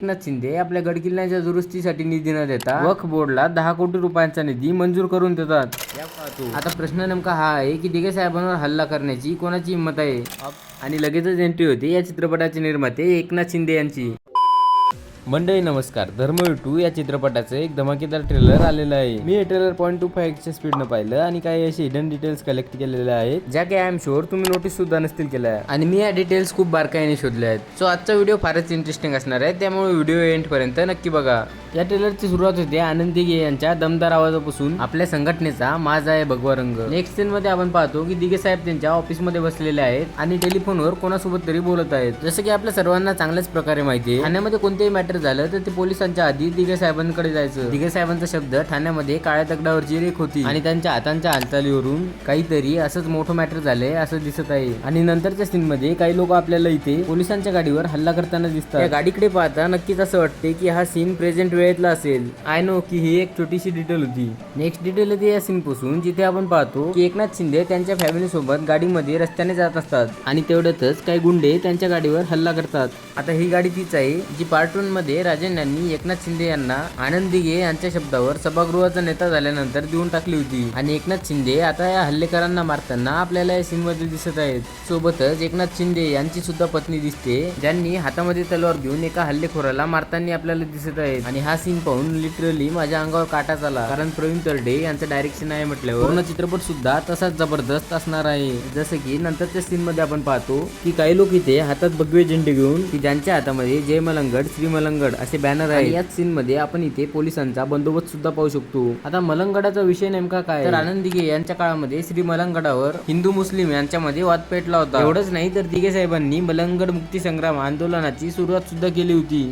एकनाथ शिंदे आपल्या गडकिल्ल्यांच्या दुरुस्तीसाठी निधी न देता वक्फ बोर्डला दहा कोटी रुपयांचा निधी मंजूर करून देतात. आता प्रश्न नेमका हा आहे की दिघे साहेबांवर हल्ला करण्याची कोणाची हिंमत आहे? आणि लगेचच एंट्री होते या चित्रपटाचे निर्माते एकनाथ शिंदे यांची. मंडळी नमस्कार. धर्मवीर टू या चित्रपटाचं एक धमाकेदार ट्रेलर आलेलं आहे. मी हे ट्रेलर पॉईंट टू फाईव्हच्या स्पीडनं पाहिलं आणि काही असे हिडन डिटेल्स कलेक्ट केलेले आहेत. ज्या की आय एम शुअर तुम्ही नोटीस सुद्धा नसतील केल्या. आणि मी या डिटेल्स खूप बारकाईने शोधल्या आहेत. सो आजचा व्हिडिओ फारच इंटरेस्टिंग असणार आहे. त्यामुळे व्हिडिओ एंड पर्यंत नक्की बघा. या ट्रेलरची सुरुवात होते आनंदी गे यांच्या दमदार आवाजापासून. आपल्या संघटनेचा माझा आहे भगवा रंग. नेक्स्ट सीन मध्ये आपण पाहतो की दिगे साहेब त्यांच्या ऑफिसमध्ये बसलेले आहेत आणि टेलिफोनवर कोणासोबत तरी बोलत आहेत. जसं की आपल्या सर्वांना चांगल्याच प्रकारे माहिती आहे. ठाण्यामध्ये कोणतेही मॅटर झालं तर ते पोलिसांच्या आधी दिगे साहेबांकडे जायचं. दिगे साहेबांचा शब्द ठाण्यामध्ये काळ्या दगडावरची रेख होती. आणि त्यांच्या हातांच्या हालचालीवरून काहीतरी असंच मोठं मॅटर झालंय असं दिसत आहे. आणि नंतरच्या सीन मध्ये काही लोक आपल्याला इथे पोलिसांच्या गाडीवर हल्ला करताना दिसतात. या गाडीकडे पाहता नक्कीच असं वाटते की हा सीन प्रेझेंट वेळेतला असेल. आय नो की ही एक छोटीशी डिटेल होती. नेक्स्ट डिटेल होती या सीन पासून जिथे आपण पाहतो की एकनाथ शिंदे त्यांच्या फॅमिली सोबत गाडीमध्ये रस्त्याने जात असतात. आणि तेवढ्यातच काही गुंडे त्यांच्या गाडीवर हल्ला करतात. आता ही गाडी तीच आहे जी पार्ट वनमध्ये राजन यांनी एकनाथ शिंदे यांना आनंद दिघे यांच्या शब्दावर सभागृहाचा नेता झाल्यानंतर देऊन टाकली होती. आणि एकनाथ शिंदे आता या हल्लेकरांना मारताना आपल्याला या सीन मध्ये दिसत आहेत. सोबतच एकनाथ शिंदे यांची सुद्धा पत्नी दिसते ज्यांनी हातामध्ये तलवार घेऊन एका हल्लेखोराला मारताना आपल्याला दिसत आहेत. आणि हा सीन पाहून लिटरली माझ्या अंगावर काटाच आला कारण प्रवीण तरडे यांचं डायरेक्शन आहे म्हटल्यावर पूर्ण चित्रपट सुद्धा तसाच जबरदस्त असणार आहे. जसं की नंतरच्या सीन मध्ये आपण पाहतो की काही लोक इथे हातात भगवे झेंडे घेऊन ज्यांच्या हातामध्ये जय मलंगड श्री मलंगड असे बॅनर आहे याच सीन मध्ये आपण इथे पोलिसांचा बंदोबस्त सुद्धा पाहू शकतो. आता मलंगडाचा विषय नेमका काय? तर आनंद दिघे यांच्या काळामध्ये श्री मलंगडावर हिंदू मुस्लिम यांच्यामध्ये वाद पेटला होता. एवढंच नाही तर दिघे साहेबांनी मलंगड मुक्ती संग्राम आंदोलनाची सुरुवात सुद्धा केली होती.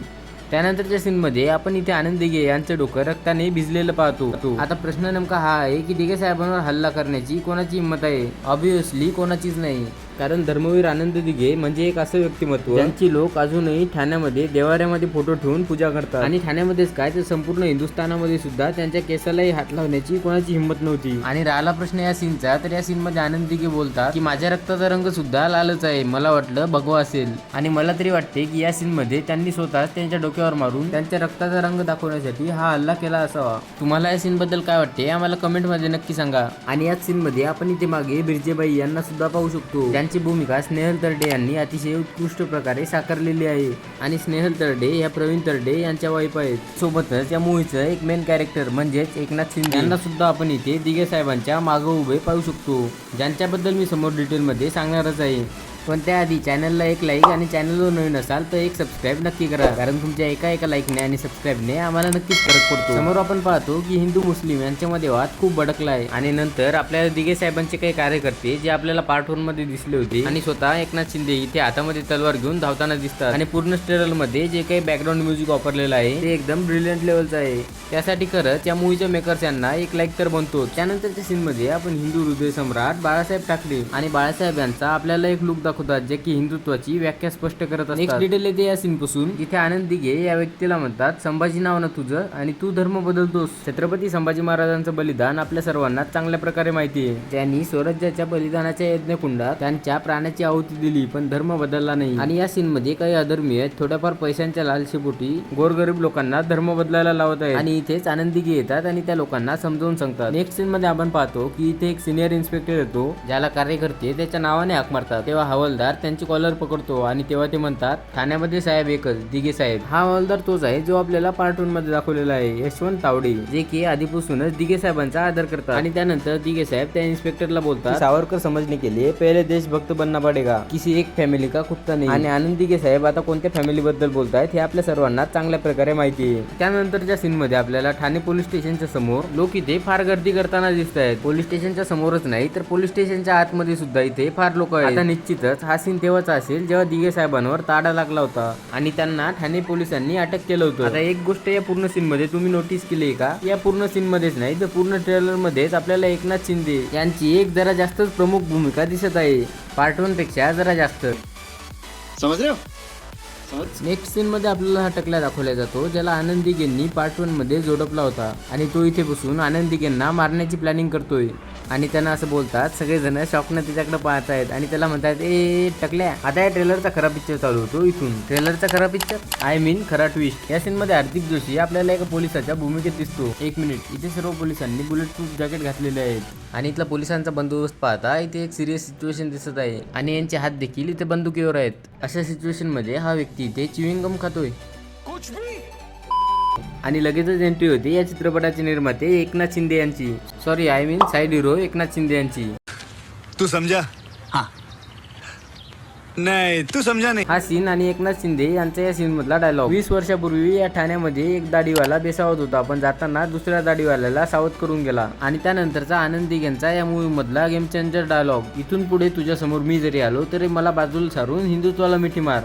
त्यानंतरच्या सीन मध्ये आपण इथे आनंद दिघे यांचं डोकं रक्ताने भिजलेलं पाहतो. आता प्रश्न नेमका हा आहे की दिघे साहेबांवर हल्ला करण्याची कोणाची हिंमत आहे? ऑब्विसली कोणाचीच नाही. कारण धर्मवीर आनंद दिघे म्हणजे एक असं व्यक्तिमत्व. त्यांची लोक अजूनही ठाण्यामध्ये देवाऱ्यामध्ये फोटो ठेवून पूजा करतात. आणि ठाण्यामध्येच काय तर संपूर्ण हिंदुस्थानामध्ये सुद्धा त्यांच्या केसालाही हात लावण्याची कोणाची हिंमत नव्हती. आणि राहिला प्रश्न या सीनचा तर या सीन मध्ये आनंद दिघे बोलतात की माझ्या रक्ताचा रंग सुद्धा लालच आहे. मला वाटलं भगवा असेल. आणि मला तरी वाटते की या सीन मध्ये त्यांनी स्वतः त्यांच्या डोक्यावर मारून त्यांच्या रक्ताचा रंग दाखवण्यासाठी हा हल्ला केला असावा. तुम्हाला या सीन बद्दल काय वाटते? आम्हाला कमेंटमध्ये नक्की सांगा. आणि याच सीन मध्ये आपण इथे मागे बिरजेबाई यांना सुद्धा पाहू शकतो. यांची भूमिका स्नेहल तरडे यांनी अतिशय उत्कृष्ट प्रकारे साकारलेली आहे. आणि स्नेहल तरडे या प्रवीण तरडे यांच्या वाईफ आहेत. सोबतच या मूवीचं एक मेन कॅरेक्टर म्हणजेच एकनाथ शिंदे. यांना सुद्धा आपण इथे दिघे साहेबांच्या मागं उभे पाहू शकतो. ज्यांच्याबद्दल मी समोर डिटेलमध्ये सांगणारच आहे. पण त्याआधी चॅनलला एक लाईक आणि चॅनलवर नवीन असाल तर एक सबस्क्राईब नक्की करा. कारण तुमच्या एका एका लाईकने आणि सबस्क्राईबने आम्हाला नक्कीच फरक पडतो. समोर आपण पाहतो की हिंदू मुस्लिम यांच्यामध्ये वाद खूप भडकला आहे. आणि नंतर आपल्याला दिघे साहेबांचे काही कार्यकर्ते जे आपल्याला पार्ट वनमध्ये दिसले होते आणि स्वतः एकनाथ शिंदे इथे हातामध्ये तलवार घेऊन धावताना दिसतात. आणि पूर्ण स्टेरलमध्ये जे काही बॅकग्राऊंड म्युझिक वापरलेलं आहे ते एकदम ब्रिलियंट लेवलचं आहे. त्यासाठी खरंच या मूवीच्या मेकर्स यांना एक लाईक तर बनतो त्यानंतरच्या सीन मध्ये आपण हिंदू हृदय सम्राट बाळासाहेब ठाकरे आणि बाळासाहेब यांचा आपल्याला एक लुक दाखवतात जे की हिंदुत्वाची व्याख्या स्पष्ट करत असतात. नेक्स्ट डिटेल येते या सीन पासून. जिथे आनंद दिघे या व्यक्तीला म्हणतात संभाजी नाव ना तुझं आणि तू धर्म बदलतोस. छत्रपती संभाजी महाराजांचं बलिदान आपल्या सर्वांना चांगल्या प्रकारे माहिती आहे. त्यांनी स्वराज्याच्या बलिदानाच्या यज्ञकुंडात त्यांच्या प्राण्याची आहुती दिली पण धर्म बदलला नाही. आणि या सीन मध्ये काही अधर्मीय थोड्याफार पैशांच्या लालशेपोटी गोरगरीब लोकांना धर्म बदलायला लावत आहेत. आणि इथेच आनंदिगी येतात आणि त्या लोकांना समजावून सांगतात. नेक्स्ट सीन मध्ये आपण पाहतो की इथे एक सिनियर इन्स्पेक्टर येतो ज्याला कार्यकर्ते त्याच्या नावाने हाक मारतात. तेव्हा हवालदार त्यांची कॉलर पकडतो आणि तेव्हा ते म्हणतात ठाण्यामध्ये साहेब एकच दिघे साहेब. हा हवालदार तोच आहे जो आपल्याला पार्ट वनमध्ये दाखवलेला आहे यशवंत तावडे. जे की आधीपासूनच दिघे साहेबांचा आदर करतात. आणि त्यानंतर दिघे साहेब त्या इन्स्पेक्टरला बोलतात "की सावरकर समजने के लिए पहिले देशभक्त बनना पडेगा. किसी एक फॅमिली का कुत्ता नाही. आणि आनंद दिघे साहेब आता कोणत्या फॅमिली बद्दल बोलतायत हे आपल्या सर्वांना चांगल्या प्रकारे माहिती आहे. त्यानंतरच्या सीन मध्ये आपल्याला ठाणे पोलीस स्टेशनच्या समोर लोक इथे फार गर्दी करताना दिसत आहेत पोलीस स्टेशनच्या समोरच नाही तर पोलीस स्टेशनच्या आतमध्ये सुद्धा इथे फार लोक आहेत. आता निश्चितच हा सीन तेव्हाच असेल जेव्हा दिघे साहेबांवर ताडा लागला होता आणि त्यांना ठाणे पोलिसांनी अटक केलं होतं. आता एक गोष्ट या पूर्ण सीन मध्ये तुम्ही नोटीस केली का? या पूर्ण सीन मध्येच नाही तर पूर्ण ट्रेलर मध्येच आपल्याला एकनाथ शिंदे यांची एक जरा जास्तच प्रमुख भूमिका दिसत आहे. पार्ट वनपेक्षा जरा जास्त. समजलं? नेक्स्ट सीन मध्ये आपल्याला हा टकला दाखवला जातो ज्याला आनंदी गेंनी पार्ट वनमध्ये जोडपला होता. आणि तो इथे बसून आनंदी गेंना मारण्याची प्लॅनिंग करतोय. आणि त्यांना असं बोलतात सगळेजण शॉकनं त्याच्याकडे पाहत आहेत आणि त्याला म्हणतात ए टकल्या आता या ट्रेलरचा खरा पिक्चर चालू होतो इथून. ट्रेलरचा खरा पिक्चर आय मीन खरा ट्विस्ट या सीन मध्ये हार्दिक जोशी आपल्याला एका पोलिसाच्या भूमिकेत दिसतो. एक मिनिट इथे सर्व पोलिसांनी बुलेट प्रूफ जॅकेट घातलेले आहेत. आणि इथला पोलिसांचा बंदोबस्त पाहता इथे एक सिरियस सिच्युएशन दिसत आहे. आणि यांचे हात देखील इथे बंदुकीवर आहेत. अशा सिच्युएशनमध्ये हा व्यक्ती इथे चिविंगम खातोय. आणि लगेचच एंट्री होती या चित्रपटाचे निर्माते एकनाथ शिंदे यांची. Sorry I mean side hero Eknath Shinde यांची. तू समझा? हाँ. नाही तू समजा नाही. हा सीन आणि एकनाथ शिंदे यांचा या सीन मधला डायलॉग वीस वर्षापूर्वी या ठाण्यामध्ये एक दाढीवाला बेसावत होता. पण जाताना दुसऱ्या दाढीवाल्याला सावध करून गेला. आणि त्यानंतरचा आनंदी यांचा या मूवी मधला गेम चेंजर डायलॉग इथून पुढे तुझ्या समोर मी जरी आलो तरी मला बाजूला सारून हिंदुत्वाला मिठी मार.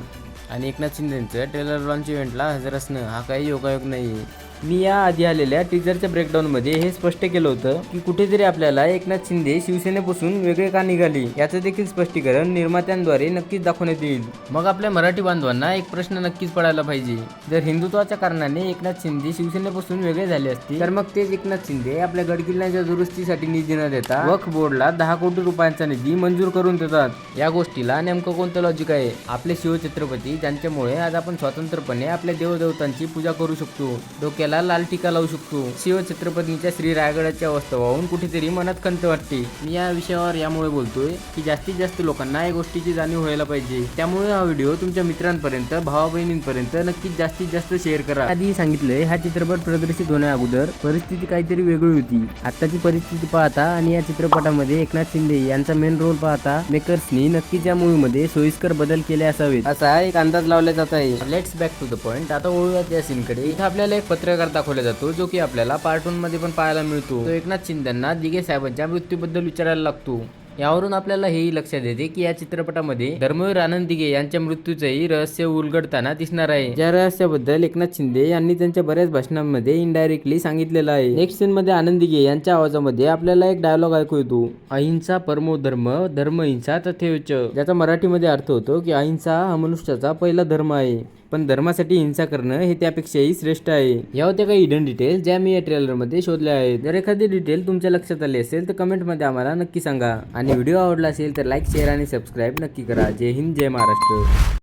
आणि एकनाथ शिंदेचं ट्रेलर लॉन्च इव्हेंटला हजर असणं. हा काही योगायोग नाही मी या आधी आलेल्या टीजरच्या ब्रेकडाऊनमध्ये हे स्पष्ट केलं होतं की कुठेतरी आपल्याला एकनाथ शिंदे शिवसेनेपासून वेगळे का निघाले याचं देखील स्पष्टीकरण निर्मात्यांद्वारे नक्कीच दाखवण्यात येईल. मग आपल्या मराठी बांधवांना एक प्रश्न नक्कीच पडायला पाहिजे. जर हिंदुत्वाच्या कारणाने एकनाथ शिंदे शिवसेनेपासून वेगळे झाले असतील तर मग तेच एकनाथ शिंदे आपल्या गडकिल्ल्यांच्या दुरुस्तीसाठी निधी न देता वक्फ बोर्डला दहा कोटी रुपयांचा निधी मंजूर करून देतात. या गोष्टीला नेमकं कोणतं लॉजिक आहे? आपले शिवछत्रपती ज्यांच्यामुळे आज आपण स्वतंत्रपणे आपल्या देवदेवतांची पूजा करू शकतो. डोक्याला लाल टीका लावू शकतो. शिवछत्रपतींच्या श्री रायगडाच्या अवस्था वाहून कुठेतरी मनात खंत वाटते. मी या विषयावर यामुळे बोलतोय की जास्तीत जास्त लोकांना या गोष्टीची जाणीव व्हायला पाहिजे. त्यामुळे हा व्हिडिओ तुमच्या मित्रांपर्यंत भावा बहिणींपर्यंत नक्कीच जास्तीत जास्त शेअर करा. आधी सांगितलंय हा चित्रपट प्रदर्शित होण्या अगोदर परिस्थिती काहीतरी वेगळी होती. आताची परिस्थिती पाहता आणि या चित्रपटामध्ये एकनाथ शिंदे यांचा मेन रोल पाहता मेकर्सनी नक्कीच या मूवी मध्ये सोयीस्कर बदल केले असावेत. असा एक अंदाज लावला जात आहे. Let's back to the point आता वळूयात या सीनकडे इथं आपल्याला एक पत्रकार दाखवला जातो जो की आपल्याला पार्टमध्ये पण पाहायला मिळतो. तो एकनाथ शिंदेना दिघे साहेबांच्या मृत्यूबद्दल विचारायला लागतो. यावरून आपल्याला हेही लक्षात येते की या चित्रपटामध्ये धर्मवीर आनंद दिघे यांच्या मृत्यूचंही रहस्य उलगडताना दिसणार आहे. ज्या रहस्याबद्दल एकनाथ शिंदे यांनी त्यांच्या बऱ्याच भाषणांमध्ये इनडायरेक्टली सांगितलेलं आहे. नेक्स्ट सीन मध्ये आनंद दिघे यांच्या आवाजामध्ये आपल्याला एक डायलॉग ऐकू येतो. अहिंसा परमो धर्म धर्म हिंसा तथेच ज्याचा मराठीमध्ये अर्थ होतो की अहिंसा हा मनुष्याचा पहिला धर्म आहे. पण धर्मासाठी हिंसा करणं हे त्यापेक्षाही श्रेष्ठ आहे. या होत्या काही हिडन डिटेल्स ज्या मी या ट्रेलरमध्ये शोधल्या आहेत. जर एखादी डिटेल तुमच्या लक्षात आली असेल तर कमेंटमध्ये आम्हाला नक्की सांगा. आणि व्हिडिओ आवडला असेल तर लाईक शेअर आणि सबस्क्राईब नक्की करा. जय हिंद जय महाराष्ट्र.